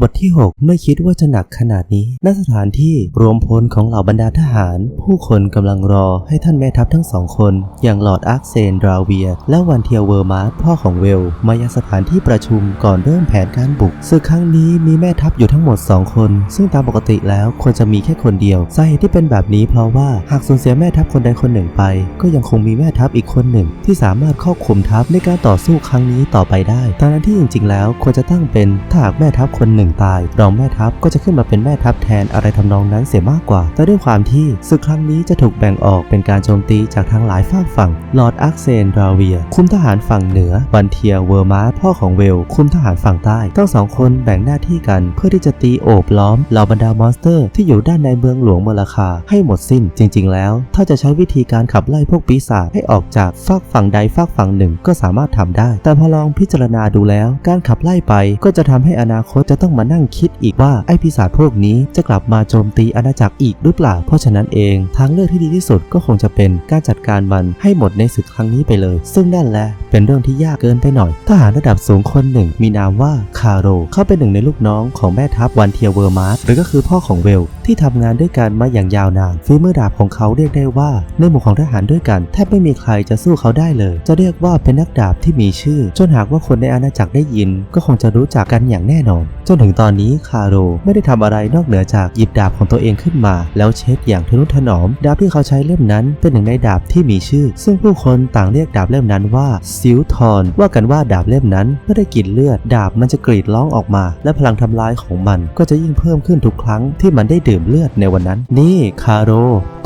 บทที่ 6 ไม่คิดว่าจะหนักขนาดนี้ณสถานที่รวมพลของเหล่าบรรดาทหาร ผู้คนกำลังรอให้ท่านแม่ทัพทั้งสองคน อย่างหลอดอาร์คเซนดราเวีย และวันเทียเวอร์มาร์พ่อของเวล มายังสถานที่ประชุมก่อนเริ่มแผนการบุกศึกครั้งนี้มีแม่ทัพอยู่ทั้งหมด 2 คน ซึ่งตามปกติแล้วควรจะมีแค่คนเดียวสาเหตุที่เป็นแบบนี้เพราะว่าหากสูญเสียแม่ทัพคนใดคนหนึ่งไป ก็ยังคงมีแม่ทัพอีกคนหนึ่ง ที่สามารถควบคุมทัพในการต่อสู้ครั้งนี้ต่อไปได้ตอนนั้นที่จริง ๆ แล้วควรจะตั้งเป็นถ้าหากแม่ทัพคนหนึ่งตายรองแม่ทัพก็จะขึ้นมาเป็นแม่ทัพแทนอะไรทำนองนั้นเสียมากกว่า แต่ด้วยความที่ศึกครั้งนี้จะถูกแบ่งออกเป็นการโจมตีจากทางหลายฝากฝั่งลอร์ดอาร์เซนดราเวีย คุมทหารฝั่งเหนือวันเทียเวอร์มาพ่อของเวล คุมทหารฝั่งใต้ทั้งสองคนแบ่งหน้าที่กันเพื่อที่จะตีโอบล้อมเหล่าบรรดามอนสเตอร์ ที่อยู่ด้านในเมืองหลวงเมลคาให้หมดสิ้นจริง ๆ แล้ว ถ้าจะใช้วิธีการขับไล่พวกปีศาจให้ออกจากฝากฝั่งใดฝากฝั่งหนึ่งก็สามารถทำได้ แต่พอลองพิจารณาดูแล้ว การขับไล่ไปก็จะทำให้อนาคตจะต้องมานั่งคิดอีกว่าไอ้ปีศาจพวกนี้จะกลับมาโจมตีอาณาจักรอีกหรือเปล่า เพราะฉะนั้นเองทางเลือกที่ดีที่สุดก็คงจะเป็นการจัดการมันให้หมดในศึกครั้งนี้ไปเลย ซึ่งนั่นแหละเป็นเรื่องที่ยากเกินไปหน่อย ทหารระดับสูงคนหนึ่ง มีนามว่าคาโร เขาเป็นหนึ่งในลูกน้องของแม่ทัพวันเทียเวอร์มาร์หรือก็คือพ่อของเวล ที่ทำงานด้วยกันมาอย่างยาวนานฝีมือดาบของเขาเรียกได้ว่าในหมู่ของทหารด้วยกัน แทบไม่มีใครจะสู้เขาได้เลย จะเรียกว่าเป็นนักดาบที่มีชื่อ จนหากว่าคนในอาณาจักรได้ยิน ก็คงจะรู้จักกันอย่างแน่นอนจนถึงตอนนี้คาโรไม่ได้ทำอะไรนอกเหนือจากหยิบดาบของตัวเองขึ้นมา แล้วเช็ดอย่างทนุถนอม ดาบที่เขาใช้เล่มนั้นเป็นหนึ่งในดาบที่มีชื่อ ซึ่งผู้คนต่างเรียกดาบเล่มนั้นว่าซิลทอนว่ากันว่าดาบเล่มนั้นเมื่อได้กลิ่นเลือด ดาบมันจะกรีดร้องออกมา และพลังทำลายของมันก็จะยิ่งเพิ่มขึ้นทุกครั้งที่มันได้ดื่มเลือดในวันนั้น นี่คาโร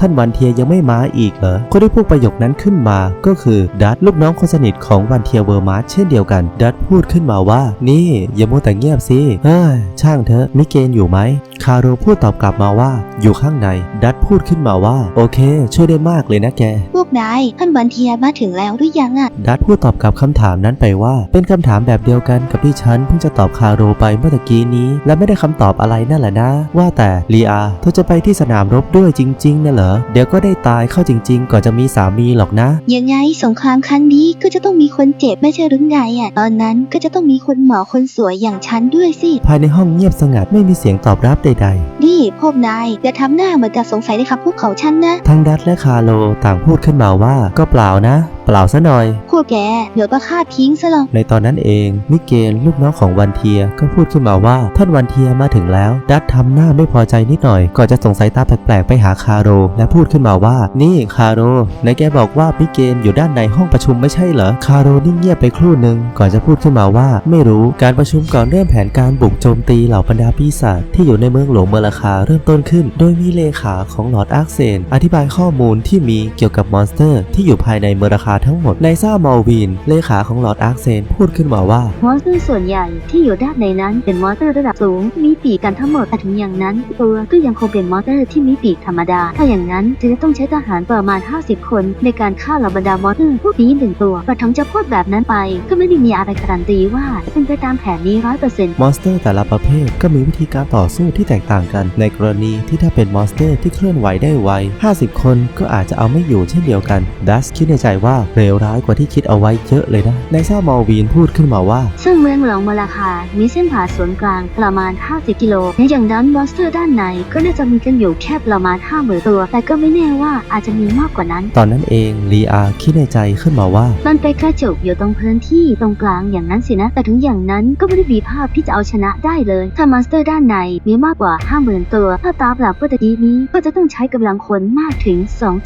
ท่านวันเทียยังไม่มาอีกเหรอคนที่พูดประโยคนั้นขึ้นมาก็คือดัตลูกน้องคนสนิทของวันเทียเวอร์มาร์เช่นเดียวกัน ดัตพูดขึ้นมาว่า นี่อย่ามัวแต่เงียบสิเฮ้ยช่างเถอะมิเกนอยู่ไหม คาโรพูดตอบกลับมาว่า อยู่ข้างใน ดัดพูดขึ้นมาว่า โอเค ช่วยได้มากเลยนะแก พวกนาย ท่านวันเทียมาถึงแล้วหรือยังอะดัตพูดตอบกับคำถามนั้นไปว่า เป็นคำถามแบบเดียวกันกับที่ฉันเพิ่งจะตอบคาโรไปเมื่อตะกี้นี้ และไม่ได้คำตอบอะไรนั่นแหละนะ ว่าแต่ลีอาเธอจะไปที่สนามรบด้วยจริงๆนะเหรอเดี๋ยวก็ได้ตายเข้าจริง ๆก่อนจะมีสามีหรอกนะ ยังไงสงครามครั้งนี้ก็จะต้องมีคนเจ็บไม่ใช่หรือไงอะตอนนั้นก็จะต้องมีคนหมอคนสวยอย่างฉันด้วยสิ ภายในห้องเงียบสงัดไม่มีเสียงตอบรับใดนี่พวกนายอย่าทำหน้าเหมือนกับสงสัยเลยครับพวกเขาฉันนะๆทั้งดัตและคาโลต่างพูดขึ้นมาว่าก็เปล่านะ เปล่าซะหน่อย พวกแกเดี๋ยวก็ฆ่าทิ้งซะหรอกในตอนนั้นเองมิเกลลูกน้องของวันเทียก็พูดขึ้นมาว่าท่านวันเทียมาถึงแล้ว ดัตทำหน้าไม่พอใจนิดหน่อย ก่อนจะสงสัยตาแปลกๆไปหาคาโร และพูดขึ้นมาว่า นี่คาโรไหนแกบอกว่ามิเกลอยู่ด้านในห้องประชุมไม่ใช่เหรอคาโรนิ่งเงียบไปครู่หนึ่งก่อนจะพูดขึ้นมาว่า ไม่รู้การประชุมก่อนเริ่มแผนการบุกโจมตีเหล่าบรรดาปีศาจที่อยู่ในเมืองหลวงเมลคาเริ่มต้นขึ้น โดยมีเลขาของลอร์ดอาร์คเซน อธิบายข้อมูลที่มีเกี่ยวกับมอนสเตอร์ ที่อยู่ภายในเมลคาทั้งหมดในซ่ามอลวีนเลขาของลอร์ดอาร์คเซนพูดขึ้นมาว่า มอนสเตอร์ส่วนใหญ่ที่อยู่ด้านในนั้นเป็นมอนสเตอร์ระดับสูง มีปีกกันทั้งหมดแต่ถึงอย่างนั้น ตัวก็ยังคงเป็นมอนสเตอร์ที่มีปีกธรรมดา ถ้าอย่างนั้นจะต้องใช้ทหารประมาณ 50 คนในการฆ่าเหล่าบรรดามอนสเตอร์พวกนี้หนึ่งตัวแต่ถึงจะพูดแบบนั้นไป ก็ไม่ได้มีอะไรการันตีว่าเป็นไปตามแผนนี้ร้อยเปอร์เซ็นต์มอนสเตอร์แต่ละประเภทก็มีวิธีการต่อสู้ที่แตกต่างกัน ในกรณีที่ถ้าเป็นมอนสเตอร์ที่เคลื่อนไหวได้ไว 50 คนก็อาจจะเอาไม่อยู่เช่นเดียวกันดัสคิดในใจว่าเลวร้ายกว่าที่คิดเอาไว้เยอะเลยนะในซ่ามอลวีนพูดขึ้นมาว่า ซึ่งเมืองหลวงมาลาคา มีเส้นผ่าศูนย์กลางประมาณ 50 กิโลในอย่างนั้นมอนสเตอร์ด้านในก็น่าจะมีกันอยู่แค่ประมาณ5 0,000ตัว แต่ก็ไม่แน่ว่าอาจจะมีมากกว่านั้น ตอนนั้นเองลีอาคิดในใจขึ้นมาว่า มันไปกระจุกอยู่ตรงพื้นที่ตรงกลางอย่างนั้นสินะ แต่ถึงอย่างนั้นก็ไม่ได้มีภาพที่จะเอาชนะได้เลย ถ้ามอนสเตอร์ด้านในมีมากกว่า 50,000 ตัว ถ้าตามหลักปกตินี้ก็จะต้องใช้กำลังคนมากถึง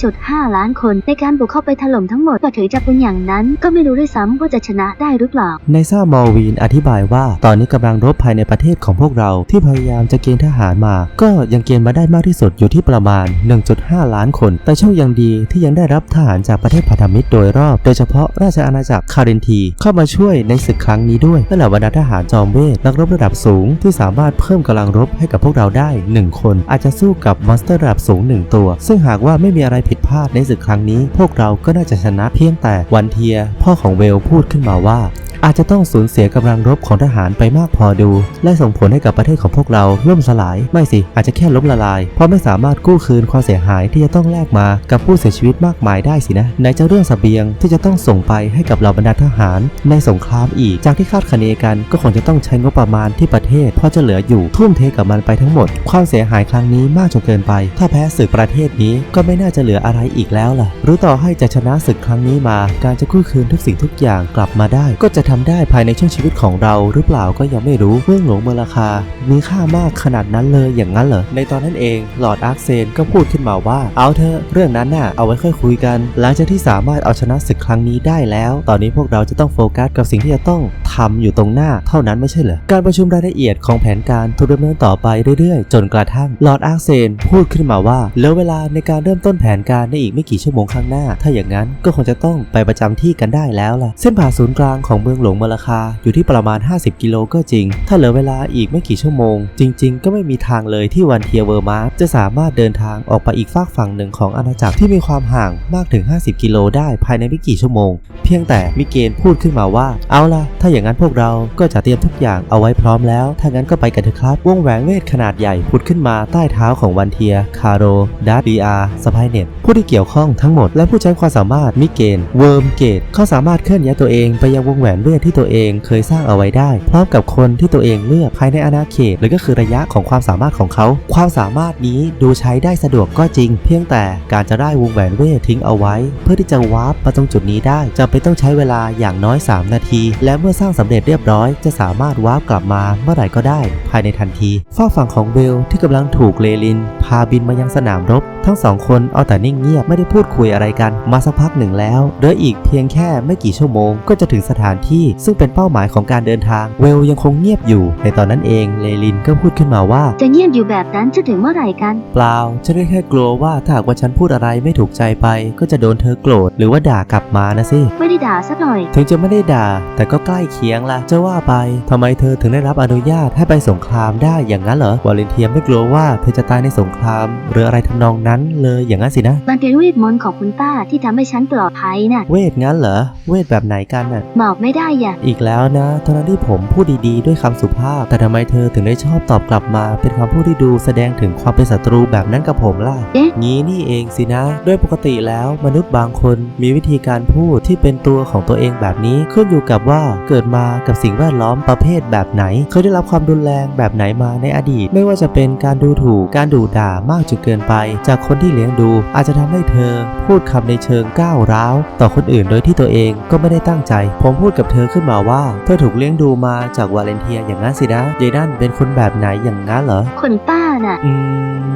2.5 ล้านคน ในการบุกเข้าไปถล่มทั้งหมดก็ถือจะเป็นอย่างนั้น ก็ไม่รู้ด้วยซ้ำว่าจะชนะได้หรือเปล่า ในซ่ามอลวีนอธิบายว่า ตอนนี้กำลังรบภายในประเทศของพวกเราที่พยายามจะเกณฑ์ทหารมา ก็ยังเกณฑ์มาได้มากที่สุดอยู่ที่ประมาณ 1.5 ล้านคน แต่โชคยังดีที่ยังได้รับทหารจากประเทศพันธมิตรโดยรอบ โดยเฉพาะราชอาณาจักรคาเรนทีเข้ามาช่วยในศึกครั้งนี้ด้วยและเหล่าบรรดาทหารจอมเวทนักรบระดับสูงที่สามารถเพิ่มกำลังรบให้กับพวกเราได้ 1 คน อาจจะสู้กับมอนสเตอร์ระดับสูง 1 ตัว ซึ่งหากว่าไม่มีอะไรผิดพลาดในศึกครั้งนี้ พวกเราก็น่าจะชนะเพียงแต่วันเทียพ่อของเวลพูดขึ้นมาว่า อาจจะต้องสูญเสียกำลังรบของทหารไปมากพอดู และส่งผลให้กับประเทศของพวกเราล่มสลายไม่สิ อาจจะแค่ล้มละลาย เพราะไม่สามารถกู้คืนความเสียหายที่จะต้องแลกมากับผู้เสียชีวิตมากมายได้สินะไหนจะเรื่องเสบียงที่จะต้องส่งไปให้กับเหล่าบรรดาทหาร ในสงครามอีก จากที่คาดคะเนกันก็คงจะต้องใช้งบประมาณที่ประเทศพอจะเหลืออยู่ทุ่มเทกับมันไปทั้งหมด ความเสียหายครั้งนี้มากจนเกินไป ถ้าแพ้ศึกประเทศนี้ก็ไม่น่าจะเหลืออะไรอีกแล้วล่ะ หรือต่อให้จะชนะศึกครั้งนี้มา การจะกู้คืนทุกสิ่งทุกอย่างกลับมาได้ ก็จะทำได้ภายในช่วงชีวิตของเราหรือเปล่าก็ยังไม่รู้เมื่องหลวงมืองราคามีค่ามากขนาดนั้นเลยอย่างนั้นเหรอในตอนนั้นเองหลอดอาร์คเซนก็พูดขึ้นมาว่าเอาเถอเรื่องนั้นน่ะเอาไว้ค่อยคุยกัน หลังจากที่สามารถเอาชนะศึกครั้งนี้ได้แล้ว ตอนนี้พวกเราจะต้องโฟกัสกับสิ่งที่จะต้องทำอยู่ตรงหน้าเท่านั้นไม่ใช่เหรอการประชุมรายละเอียดของแผนการถูกดำเนินต่อไปเรื่อยๆ จนกระทั่งหลอดอาร์คเซนพูดขึ้นมาว่าเหลือเวลาในการเริ่มต้นแผนการในอีกไม่กี่ชั่วโมงข้างหน้า ถ้าอย่างนั้นก็คงจะจะต้องไปประจำที่กันได้แล้วล่ะ เส้นผ่าศูนย์กลางของเมืองหลวงเมลาคาอยู่ที่ประมาณ 50 กิโลก็จริง ถ้าเหลือเวลาอีกไม่กี่ชั่วโมง จริง ๆ ก็ไม่มีทางเลยที่วันเทียเวอร์มาร์จะสามารถเดินทางออกไปอีกฝากฝั่งหนึ่งของอาณาจักรที่มีความห่างมากถึง 50 กิโลได้ภายในไม่กี่ชั่วโมง เพียงแต่มิเกนพูดขึ้นมาว่า เอาล่ะ ถ้าอย่างนั้นพวกเราก็จะเตรียมทุกอย่างเอาไว้พร้อมแล้ว ถ้างั้นก็ไปกันเถอะครับ วงแหวนเวทขนาดใหญ่พุดขึ้นมาใต้เท้าของวันเทีย คาโรดาร์ดีอาสไปเน็ตผู้ที่เกี่ยวข้องทั้งหมดและผู้ใช้ความสามารถมิเกนเวิร์มเกตเขาสามารถเคลื่อนย้ายตัวเองไปยังวงแหวนเวทที่ตัวเองเคยสร้างเอาไว้ได้ พร้อมกับคนที่ตัวเองเลือกภายในอาณาเขตหรือก็คือระยะของความสามารถของเขา ความสามารถนี้ดูใช้ได้สะดวกก็จริง เพียงแต่การจะได้วงแหวนเวททิ้งเอาไว้ เพื่อที่จะวาร์ปมาตรงจุดนี้ได้จะไปนต้องใช้เวลาอย่างน้อย 3 นาที และเมื่อสร้างสำเร็จเรียบร้อย จะสามารถวาร์ปกลับมาเมื่อไหร่ก็ได้ ภายในทันทีฝ้าฝั่งของเบลที่กำลังถูกเลลิน พาบินมายังสนามรบ ทั้งสองคนเอาแต่นิ่งเงียบไม่ได้พูดคุยอะไรกันมาสักพักหนึ่งแล้วเหลืออีกเพียงแค่ไม่กี่ชั่วโมง ก็จะถึงสถานที่ซึ่งเป็นเป้าหมายของการเดินทาง เวลยังคงเงียบอยู่ ในตอนนั้นเองเลลินก็พูดขึ้นมาว่า จะเงียบอยู่แบบนั้นจะถึงเมื่อไหร่กัน เปล่าฉันก็แค่กลัวว่าถ้าหากว่าฉันพูดอะไรไม่ถูกใจไป ก็จะโดนเธอโกรธหรือว่าด่ากลับมานะสิไม่ได้ด่าสักหน่อย ถึงจะไม่ได้ด่า แต่ก็ใกล้เคียงละจะว่าไปทำไมเธอถึงได้รับอนุญาตให้ไปสงครามได้อย่างนั้นเหรอวาเลนเทียไม่กลัวว่าเธอจะตายในสงคราม หรืออะไรทำนองนั้นเลยอย่างนั้นสินะมันเป็นเวทมนต์ของคุณป้าที่ทำให้ฉันปลอดภัยน่ะ เวทงั้นเหรอ เวทแบบไหนกันน่ะ บอกไม่ได้อย่ะ อีกแล้วนะทั้งนั้นที่ผมพูดดีๆ ด้วยคำสุภาพ แต่ทำไมเธอถึงได้ชอบตอบกลับมา เป็นคำพูดที่ดูแสดงถึงความเป็นศัตรูแบบนั้นกับผมล่ะ เอ๊ะ งี้นี่เองสินะ ด้วยปกติแล้วมนุษย์บางคนมีวิธีการพูดที่เป็นตัวของตัวเองแบบนี้ขึ้นอยู่กับว่าเกิดมากับสิ่งแวดล้อมประเภทแบบไหน เคยได้รับความรุนแรงแบบไหนมาในอดีต ไม่ว่าจะเป็นการดูถูกการดูด่ามากจนเกินไป จากคนที่เลี้ยงดู อาจจะทำให้เธอพูดคำในเชิงก้าวร้าวต่อคนอื่นโดยที่ตัวเองก็ไม่ได้ตั้งใจ ผมพูดกับเธอขึ้นมาว่าเธอถูกเลี้ยงดูมาจากวาเลนเทียอย่างนั้นสินะเยนั่นเป็นคนแบบไหนอย่างนั้นเหรอ คนป้า น่ะ อืม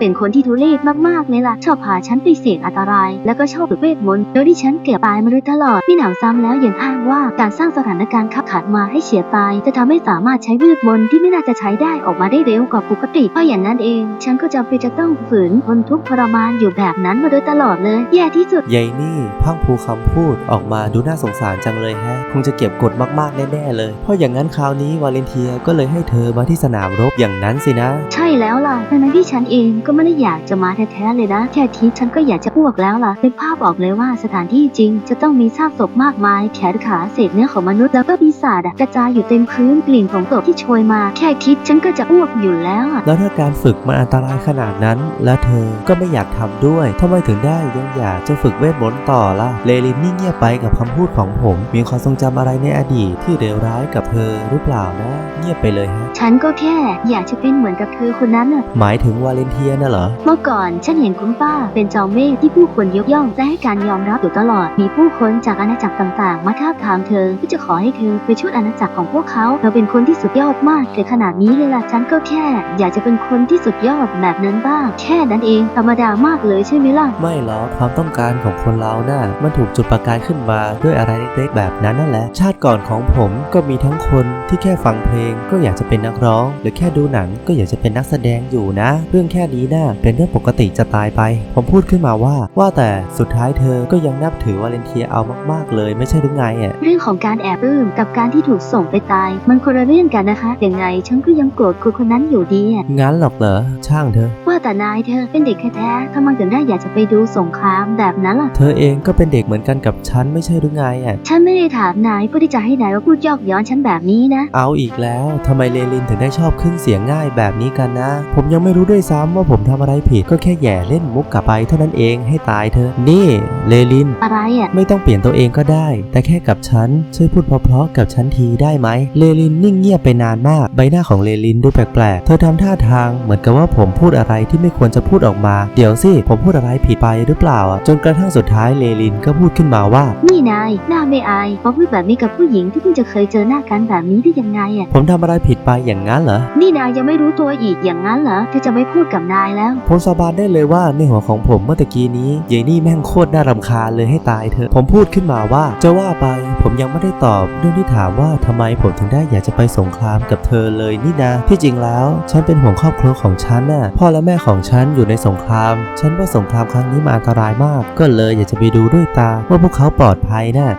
เป็นคนที่ทุเรศมากๆเลยล่ะ ชอบพาฉันไปเสี่ยงอันตราย แล้วก็ชอบฝึกเวทมนต์โดยที่ฉันเกือบตายมาโดยตลอดพี่หนาวซ้ำแล้วยังอ้างว่าการสร้างสถานการณ์ขับขันมาให้เฉียดตาย จะทำให้สามารถใช้เวทมนต์ที่ไม่น่าจะใช้ได้ออกมาได้เร็วกว่าปกติเพราะอย่างนั้นเอง ฉันก็จำเป็นจะต้องฝืนทนทุกข์ทรมานอยู่แบบนั้นมาโดยตลอดเลย แย่ที่สุด ยายนี่พังผูคำพูดออกมาดูน่าสงสารจังเลยแฮะ คงจะเก็บกดมากๆแน่ๆเลย เพราะอย่างนั้นคราวนี้วาเลนเทียก็เลยให้เธอมาที่สนามรบอย่างนั้นสินะ ใช่แล้วล่ะทั้งๆที่ฉันเองก็ไม่ได้อยากจะมาแท้ๆเลยนะ แค่คิดฉันก็อยากจะอ้วกแล้วล่ะเป็นภาพออกเลยว่าสถานที่จริง จะต้องมีซากศพมากมาย แขนขาเศษเนื้อของมนุษย์แล้วก็ปีศาจอะกระจายอยู่เต็มพื้นกลิ่นของศพที่โชยมา แค่คิดฉันก็จะอ้วกอยู่แล้วอะแล้วถ้าการฝึกมันอันตรายขนาดนั้น แล้วเธอก็ไม่อยากทำด้วยทำไมถึงได้ยังอยากจะฝึกเวทมนต์ต่อล่ะเลลินนี่เงียบไปกับคำพูดของผม มีความทรงจำอะไรในอดีตที่เลวร้ายกับเธอหรือเปล่านะ เงียบไปเลยฮะฉันก็แค่อยากจะเป็นเหมือนกับเธอคนนั้นอะหมายถึงวาเลนเทียน่ะเหรอ เมื่อก่อนฉันเห็นคุณป้าเป็นจอมเวทที่ผู้คนยกย่องและให้การยอมรับอยู่ตลอด มีผู้คนจากอาณาจักรต่างๆ มาท้าบทามเธอเพื่อจะขอให้เธอไปช่วยอาณาจักรของพวกเขาเราเป็นคนที่สุดยอดมากถึงขนาดนี้เลยล่ะฉันก็แค่ อยากจะเป็นคนที่สุดยอดแบบนั้นบ้างแค่นั้นเองธรรมดามากเลยใช่ไหมล่ะ ไม่หรอกความต้องการของคนเราน่ะมันถูกจุดประกายขึ้นมาด้วยอะไรเล็กๆแบบนั้นนั่นแหละ ชาติก่อนของผมก็มีทั้งคนที่แค่ฟังเพลง ก็อยากจะเป็นนักร้อง หรือแค่ดูหนังก็อยากจะเป็นนักแสดงอยู่นะ เรื่องแค่นี้น่ะเป็นเรื่องปกติจะตายไป ผมพูดขึ้นมาว่า ว่าแต่สุดท้ายเธอก็ยังนับถือวาเลนเทียเอามากๆเลยไม่ใช่หรือไงอะเรื่องของการแอบปลื้มกับการที่ถูกส่งไปตาย มันคนละเรื่องกันนะคะยังไงฉันก็ยังโกรธคนคนนั้นอยู่ดีอะงั้นหรอกเหรอช่างเธอว่าแต่นายเธอเป็นเด็กแท้ๆทำไมถึงได้อยากจะไปดูสงครามแบบนั้นล่ะ เธอเองก็เป็นเด็กเหมือนกันกับฉันไม่ใช่หรือไงอะ ฉันไม่ได้ถามนายเพื่อที่จะให้นายมาพูดยอกย้อนฉันแบบนี้นะ เอาอีกแล้วทำไมเลลินถึงได้ชอบขึ้นเสียงง่ายแบบนี้กันนะ ผมยังไม่รู้ด้วยซ้ำว่าผมทำอะไรผิดก็แค่แหย่เล่นมุกกลับไปเท่านั้นเองให้ตายเธอะนี่เลลิน อะไรอะ ไม่ต้องเปลี่ยนตัวเองก็ได้ แต่แค่กับฉันช่วยพูดเพราะๆกับฉันทีได้ไหมเลลินนิ่งเงียบไปนานมาก ใบหน้าของเลลินดูแปลกๆ เธอทำท่าทางเหมือนกับว่าผมพูดอะไรที่ไม่ควรจะพูดออกมา เดี๋ยวสิ ผมพูดอะไรผิดไปหรือเปล่าอะจนกระทั่งสุดท้ายเลลินก็พูดขึ้นมาว่า นี่นาย หน้าไม่อายมาพูดแบบนี้กับผู้หญิงที่เพิ่งจะเคยเจอหน้ากันแบบนี้ได้ยังไงอะ ผมทำอะไรผิดไปอย่างนั้นเหรอ นี่นายยังไม่รู้ตัวอีกอย่างนั้นเหรอเธอจะไม่พูดกับนายแล้ว ผมสาบานได้เลยว่าในหัวของผมเมื่อตะกี้นี้ยายนี่แม่งโคตรน่ารำคาญเลยให้ตายเถอะ ผมพูดขึ้นมาว่าจะว่าไป ผมยังไม่ได้ตอบเรื่องที่ถามว่าทำไมผมถึงได้อยากจะไปสงครามกับเธอเลยนี่นะที่จริงแล้ว ฉันเป็นห่วงครอบครัวของฉันน่ะพ่อและแม่ของฉันอยู่ในสงคราม ฉันว่าสงครามครั้งนี้มันอันตรายมาก ก็เลยอยากจะไปดูด้วยตา ว่าพวกเขาปลอดภัยน่ะ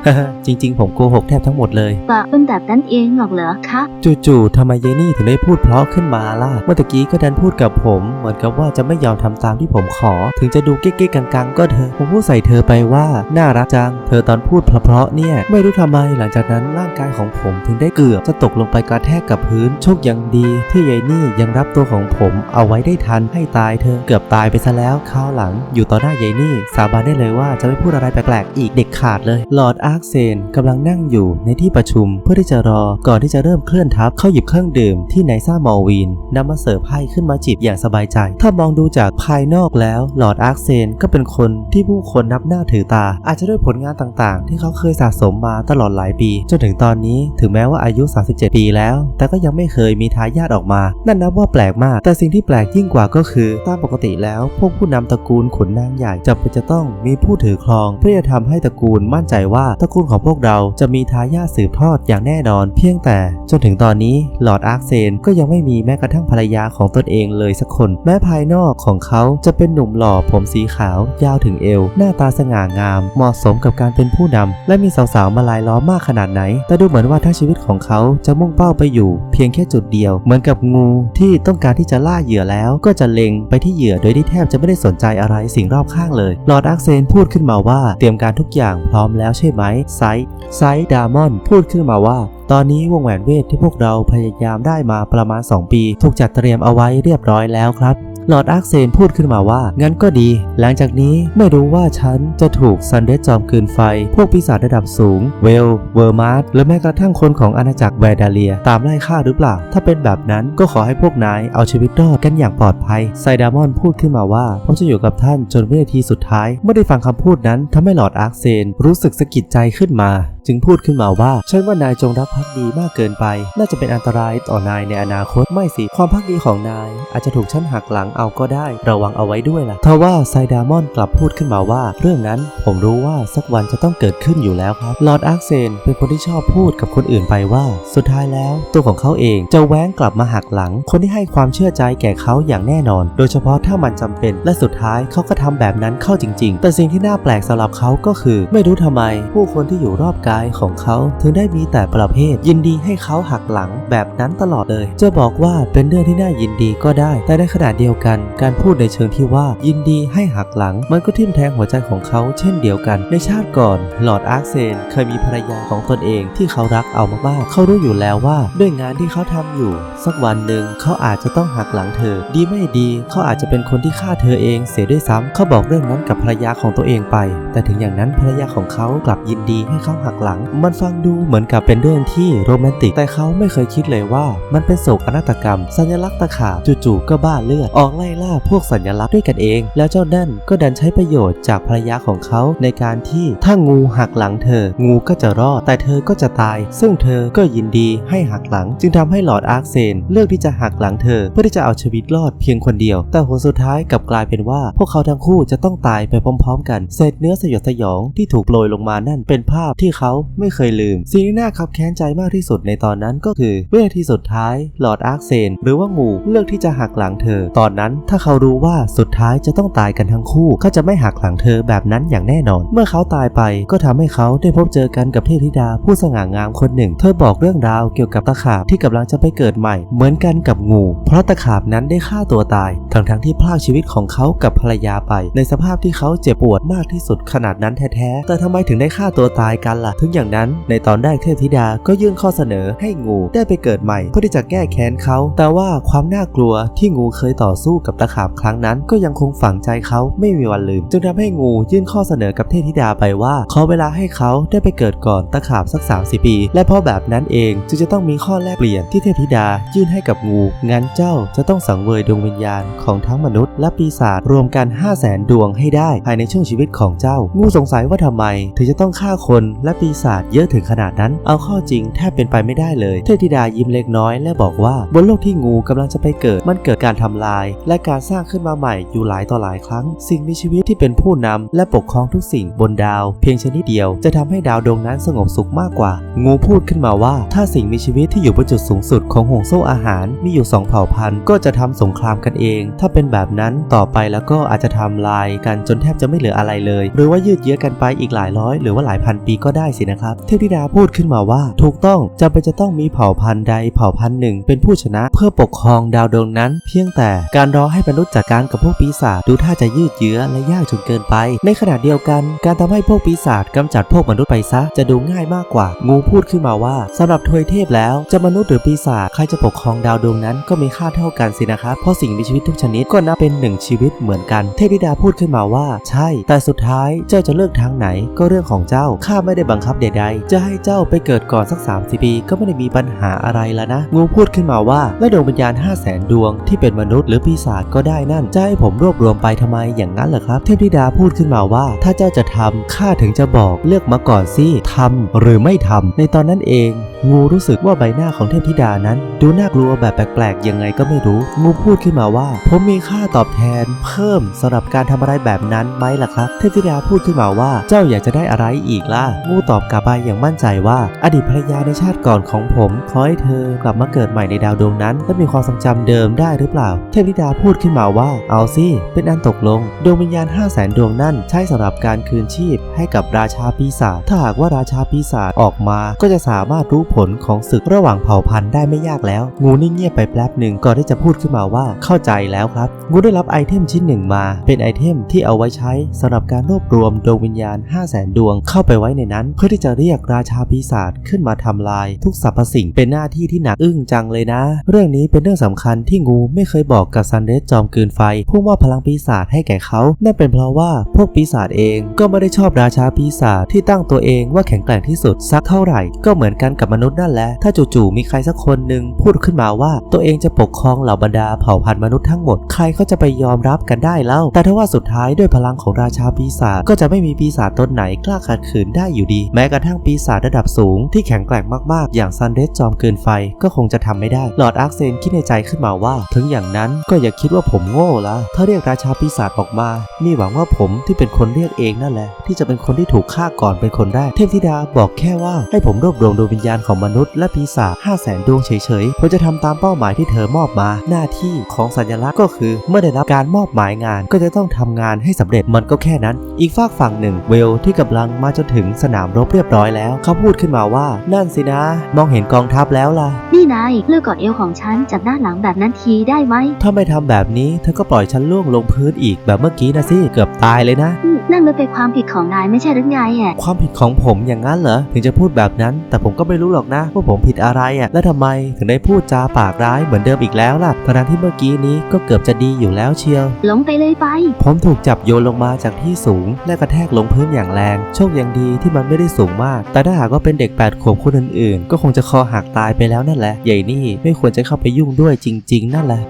จริง ๆ ผมโกหกแทบทั้งหมดเลยว่าเป็นแบบนั้นเองหรอกเหรอคะจู่ๆทำไมเยนี่ถึงได้พูดเพราะขึ้นมาล่ะ เมื่อตะกี้ก็ดันพูดกับผม เหมือนกับว่าจะไม่ยอมทำตามที่ผมขอ ถึงจะดูเก๊กๆกังๆ ก็เถอะผมพูดใส่เธอไปว่า น่ารักจัง เธอตอนพูดเพราะๆเนี่ย ไม่รู้ทำไมหลังจากนั้นร่างกายของผมถึงได้เกือบจะตกลงไปกระแทกกับพื้น โชคยังดี ที่ยายนี่ยังรับตัวของผมเอาไว้ได้ทันให้ตายเธอเกือบตายไปซะแล้วข้าวหลัง อยู่ต่อหน้ายายนี่สาบานได้เลยว่าจะไม่พูดอะไรแปลกๆอีกเด็กขาดเลยลอร์ดอาร์คเซนกำลังนั่งอยู่ในที่ประชุมเพื่อที่จะรอก่อนที่จะเริ่มเคลื่อนทัพเข้าหยิบเครื่องดื่มที่ไนซ่ามอลวีนนำมาเสิร์ฟให้ขึ้นมาจิบอย่างสบายใจ ถ้ามองดูจากภายนอกแล้วลอร์ดอาร์คเซนก็เป็นคนที่ผู้คนนับหน้าถือตา อาจจะด้วยผลงานต่างๆ ที่เขาเคยสะสมมาตลอดหลายปี จนถึงตอนนี้ถึงแม้ว่าอายุ 37 ปีแล้ว แต่ก็ยังไม่เคยมีทายาทออกมา นั่นนับว่าแปลกมาก แต่สิ่งที่แปลกยิ่งกว่าก็คือตามปกติแล้ว พวกผู้นำตระกูลขุนนางใหญ่จำเป็นจะต้องมีผู้ถือครอง เพื่อจะทำให้ตระกูลมั่นใจว่าตระกูลของพวกเราจะมีทายาทสืบทอดอย่างแน่นอน เพียงแต่จนถึงตอนนี้หลอร์ดอาร์คเซนก็ยังไม่มีแม้กระทั่งภรรยาของตนเองเลยสักคน แม้ภายนอกของเขาจะเป็นหนุ่มหล่อผมสีขาวยาวถึงเอว หน้าตาสง่างาม เหมาะสมกับการเป็นผู้นำและมีสาวๆมาลายล้อมมากขนาดไหน แต่ดูเหมือนว่าทั้งชีวิตของเขาจะมุ่งเป้าไปอยู่ เพียงแค่จุดเดียว เหมือนกับงูที่ต้องการที่จะล่าเหยื่อแล้วก็จะเล็งไปที่เหยื่อโดยที่แทบจะไม่ได้สนใจอะไรสิ่งรอบข้างเลย ลอร์ดอาร์เซนพูดขึ้นมาว่าเตรียมการทุกอย่างพร้อมแล้วใช่ไหมไซส์ไซส์ดามอนพูดขึ้นมาว่าตอนนี้วงแหวนเวทที่พวกเราพยายามได้มาประมาณ 2 ปี ถูกจัดเตรียมเอาไว้เรียบร้อยแล้วครับ หลอดอาร์คเซนพูดขึ้นมาว่า งั้นก็ดี หลังจากนี้ไม่รู้ว่าฉันจะถูกซันเดสจอมคืนไฟ พวกปีศาจระดับสูง เวล เวอร์มาร์หรือแม้กระทั่งคนของอาณาจักรแวร์ดาเลีย ตามไล่ฆ่าหรือเปล่า ถ้าเป็นแบบนั้นก็ขอให้พวกนายเอาชีวิตรอดกันอย่างปลอดภัย ไซดามอนพูดขึ้นมาว่าผมจะอยู่กับท่านจนวินาทีสุดท้ายเมื่อได้ฟังคำพูดนั้นทำให้หลอดอาร์คเซนรู้สึกสะกิดใจขึ้นมาจึงพูดขึ้นมาว่า ฉันว่านายจงรักภักดีมากเกินไป น่าจะเป็นอันตรายต่อนายในอนาคตไม่สิ ความภักดีของนาย อาจจะถูกฉันหักหลังเอาก็ได้ ระวังเอาไว้ด้วยล่ะทว่าไซดามอนกลับพูดขึ้นมาว่า เรื่องนั้นผมรู้ว่าสักวันจะต้องเกิดขึ้นอยู่แล้วครับลอร์ดอาร์เซนเป็นคนที่ชอบพูดกับคนอื่นไปว่า สุดท้ายแล้ว ตัวของเขาเองจะแว้งกลับมาหักหลัง คนที่ให้ความเชื่อใจแก่เขาอย่างแน่นอน โดยเฉพาะถ้ามันจำเป็นและสุดท้ายเขาก็ทำแบบนั้นเข้าจริง ๆ แต่สิ่งที่น่าแปลกสำหรับเขาก็คือ ไม่รู้ทำไม ผู้คนที่อยู่รอบกายของเขาถึงได้มีแต่ประเภท ยินดีให้เขาหักหลังแบบนั้นตลอดเลย จะบอกว่าเป็นเรื่องที่น่ายินดีก็ได้ แต่ในขณะเดียวกัน การพูดในเชิงที่ว่ายินดีให้หักหลัง มันก็ทิ่มแทงหัวใจของเขาเช่นเดียวกัน ในชาติก่อน หลอดอาร์เซนเคยมีภรรยาของตนเองที่เขารักเอามากๆเขารู้อยู่แล้วว่าด้วยงานที่เขาทำอยู่ สักวันหนึ่งเขาอาจจะต้องหักหลังเธอ ดีไม่ดีเขาอาจจะเป็นคนที่ฆ่าเธอเองเสียด้วยซ้ำเขาบอกเรื่องนั้นกับภรรยาของตัวเองไป แต่ถึงอย่างนั้นภรรยาของเขากลับยินดีให้เขาหักหลัง มันฟังดูเหมือนกับเป็นเรื่องที่โรแมนติก แต่เขาไม่เคยคิดเลยว่า มันเป็นโศกนาฏกรรม สัญลักษณ์ตะขาบจู่ๆก็บ้าเลือดออกไล่ล่าพวกสัญลักษณ์ด้วยกันเอง แล้วเจ้านั่นก็ดันใช้ประโยชน์จากภรรยาของเขาในการที่ถ้างูหักหลังเธอ งูก็จะรอด แต่เธอก็จะตาย ซึ่งเธอก็ยินดีให้หักหลัง จึงทำให้หลอดอาร์เซนเลือกที่จะหักหลังเธอ เพื่อที่จะเอาชีวิตรอดเพียงคนเดียว แต่ผลสุดท้ายกลับกลายเป็นว่า พวกเขาทั้งคู่จะต้องตายไปพร้อม ๆ กันเศษเนื้อสยดสยองที่ถูกโปรยลงมานั่นเป็นภาพที่เขาเขาไม่เคยลืม สิ่งที่น่าขับแค้นใจมากที่สุดในตอนนั้นก็คือเวทีสุดท้ายหลอดอาร์คเซน หรือว่างูเลือกที่จะหักหลังเธอ ตอนนั้นถ้าเขารู้ว่าสุดท้ายจะต้องตายกันทั้งคู่เขาจะไม่หักหลังเธอแบบนั้นอย่างแน่นอน เมื่อเขาตายไปก็ทำให้เขาได้พบเจอกันกับเทพธิดาผู้สง่างามคนหนึ่ง เธอบอกเรื่องราวเกี่ยวกับตะขาบที่กำลังจะไปเกิดใหม่ เหมือนกันกับงู เพราะตะขาบนั้นได้ฆ่าตัวตาย ทั้งทั้งๆที่พลากชีวิตของเขากับภรรยาไป ในสภาพที่เขาเจ็บปวดมากที่สุดขนาดนั้นแท้ๆแต่ทำไมถึงได้ฆ่าตัวตายกันล่ะถึงอย่างนั้น ในตอนแรกเทพธิดาก็ยื่นข้อเสนอให้งูได้ไปเกิดใหม่ เพื่อที่จะแก้แค้นเขา แต่ว่าความน่ากลัวที่งูเคยต่อสู้กับตะขาบครั้งนั้น ก็ยังคงฝังใจเขาไม่มีวันลืมจึงทำให้งูยื่นข้อเสนอกับเทพธิดาไปว่าขอเวลาให้เขาได้ไปเกิดก่อนตะขาบสัก 30 ปี และเพราะแบบนั้นเองจึงจะต้องมีข้อแลกเปลี่ยนที่เทพธิดายื่นให้กับงูงั้นเจ้าจะต้องสังเวยดวงวิญญาณของทั้งมนุษย์ และปีศาจรวมกัน 5 0 0แสนดวงให้ได้ภายในช่วงชีวิตของเจ้า งูสงสัยว่าทำไมถึงจะต้องฆ่าคนและปีศาจเยอะถึงขนาดนั้น เอาข้อจริงแทบเป็นไปไม่ได้เลย เทพธิดายิ้มเล็กน้อยและบอกว่า บนโลกที่งูกำลังจะไปเกิดมันเกิดการทำลาย และการสร้างขึ้นมาใหม่อยู่หลายต่อหลายครั้ง สิ่งมีชีวิตที่เป็นผู้นำและปกครองทุกสิ่งบนดาว เพียงชนิดเดียวจะทำให้ดาวดวงนั้นสงบสุขมากกว่า งูพูดขึ้นมาว่า ถ้าสิ่งมีชีวิตที่อยู่บนจุดสูงสุดของห่วงโซ่อาหารมีอยู่สองเผ่าพันธุ์ก็จะทำสงครามกันเอง ถ้าเป็นแบบนั้นต่อไปแล้วก็อาจจะทำลายกันจนแทบจะไม่เหลืออะไรเลย หรือว่ายืดเยื้อกันไปอีกหลายร้อย หรือว่าหลายพันปีก็ได้สินะครับ เทพธิดาพูดขึ้นมาว่าถูกต้องจำเป็นจะต้องมีเผ่าพันธุ์ใดเผ่าพันธุ์หนึ่ง เป็นผู้ชนะเพื่อปกครองดาวดวงนั้น เพียงแต่การรอให้มนุษย์จัดการกับพวกปีศาจดูท่าจะยืดเยื้อและยากจนเกินไป ในขณะเดียวกัน การทำให้พวกปีศาจกำจัดพวกมนุษย์ไปซะจะดูง่ายมากกว่า งูพูดขึ้นมาว่าสำหรับทวยเทพแล้วจะมนุษย์หรือปีศาจใครจะปกครองดาวดวงนั้นก็มีค่าเท่ากันสินะครับเพราะสิ่งมีชีวิตทุกชนิดก็นับเป็นหนึ่งชีวิตเหมือนกัน เทพธิดาพูดขึ้นมาว่า ใช่ แต่สุดท้ายเจ้าจะเลือกทางไหนก็เรื่องของเจ้าข้าไม่ได้บังคับใดๆ จะให้เจ้าไปเกิดก่อนสัก 30 ปีก็ไม่ได้มีปัญหาอะไรแล้วนะ งูพูดขึ้นมาว่าและดวงวิญญาณ 5 0 0แสนดวงที่เป็นมนุษย์หรือปีศาจก็ได้นั่น จะให้ผมรวบรวมไปทำไมอย่างนั้นเหรอครับ เทพธิดาพูดขึ้นมาว่า ถ้าเจ้าจะทำข้าถึงจะบอกเลือกมาก่อนสิทำหรือไม่ทำในตอนนั้นเอง งูรู้สึกว่าใบหน้าของเทพธิดานั้น ดูน่ากลัวแบบแปลกๆยังไงก็ไม่รู้ งูพูดขึ้นมาว่า ผมมีค่าตอบแทน เพิ่มสำหรับการทำอะไรแบบนั้นไหมล่ะครับ เทพธิดาพูดขึ้นมาว่าเจ้าอยากจะได้อะไรอีกล่ะงูตอบกลับไปอย่างมั่นใจว่า อดีตภรรยาในชาติก่อนของผมขอให้เธอกลับมาเกิดใหม่ในดาวดวงนั้น และมีความทรงจำเดิมได้หรือเปล่า เทพธิดาพูดขึ้นมาว่าเอาสิเป็นอันตกลง ดวงวิญญาณ 5 0 0แสนดวงนั่นใช้สำหรับการคืนชีพ ให้กับราชาปีศาจถ้าหากว่าราชาปีศาจออกมา ก็จะสามารถรู้ผลของศึกระหว่างเผ่าพันธุ์ได้ไม่ยากแล้ว งูนิ่งเงียบไปแป๊บหนึ่งก่อนที่จะพูดขึ้นมาว่าเข้าใจแล้วครับ งูได้รับไอเทมชิ้นหนึ่งมา เป็นไอเทมที่เอาไว้ใช้สำหรับการรวบรวมดวงวิญญาณ 5 0 0แสนดวงเข้าไปไว้ในนั้นพื่อที่จะเรียกราชาปีศาจขึ้นมาทำลาย ทุกสรรพสิ่งเป็นหน้าที่ที่หนักอึ้งจังเลยนะ เรื่องนี้เป็นเรื่องสำคัญที่งูไม่เคยบอกกับซันเดสจอมกลืนไฟผู้มอบพลังปีศาจให้แก่เขานั่นเป็นเพราะว่าพวกปีศาจเองก็ไม่ได้ชอบราชาปีศาจที่ตั้งตัวเองว่าแข็งแกร่งที่สุดสักเท่าไหร่ ก็เหมือนกันกับมนุษย์นั่นแหละ ถ้าจู่ๆมีใครสักคนหนึ่งพูดขึ้นมาว่าตัวเองจะปกครองเหล่าบรรดาเผ่าพันธุ์มนุษย์ทั้งหมดใครเขาจะไปยอมรับกันได้เล่าแต่ถ้าว่าสุดท้ายด้วยพลังของราชาปีศาจก็จะไม่มีปีศาจตนไหนกล้าขัดขืนได้อยู่ดีแม้กระทั่งปีศาจระดับสูงที่แข็งแกร่งมากๆ อย่างซันเดสจอมเกินไฟก็คงจะทำไม่ได้ หลอดอาร์คเซนคิดในใจขึ้นมาว่า ถึงอย่างนั้นก็อย่าคิดว่าผมโง่ละถ้าเรียกราชาปีศาจออกมา มีหวังว่าผมที่เป็นคนเรียกเองนั่นแหละ ที่จะเป็นคนที่ถูกฆ่าก่อนเป็นคนแรกเทพธิดาบอกแค่ว่าให้ผมรวบรวมดวงวิญญาณของมนุษย์และปีศาจ5 0 0แสนดวงเฉยๆผมจะทำตามเป้าหมายที่เธอมอบมา หน้าที่ของสัญลักษณ์ก็คือเมื่อได้รับการมอบหมายงานก็จะต้องทำงานให้สำเร็จมันก็แค่นั้น อีกฝากฝั่งหนึ่งเวลที่กำลังมาจนถึงสนามรบเรียบร้อยแล้ว เขาพูดขึ้นมาว่า นั่นสินะ มองเห็นกองทัพแล้วล่ะ นี่นายเลิกกอดเอวของฉันจากด้านหลังแบบนั้นทีได้ไหม ถ้าไม่ทำแบบนี้เธอก็ปล่อยฉันล่วงลงพื้นอีกแบบเมื่อกี้นะสิเกือบตายเลยนะอืมนั่นมันเป็นความผิดของนายไม่ใช่หรือไงอะความผิดของผมอย่างนั้นเหรอถึงจะพูดแบบนั้น แต่ผมก็ไม่รู้หรอกนะว่าผมผิดอะไรอะ่ะและทำไมถึงได้พูดจาปากร้ายเหมือนเดิมอีกแล้วล่ะทั้งที่เมื่อกี้นี้ก็เกือบจะดีอยู่แล้วเชียวหลงไปเลยไป ผมถูกจับโยนลงมาจากที่สูง และกระแทกลงพื้นอย่างแรง โชคยังดีที่มันไม่ได้สูงมาก แต่ถ้าหากว่าเป็นเด็ก8ปดขวบคนอื่นๆ ก็คงจะคอหักตายไปแล้วนั่นแหละ ใหญ่นี่ไม่ควรจะเข้าไปยุ่งด้วยจริง ๆ นั่นแหละ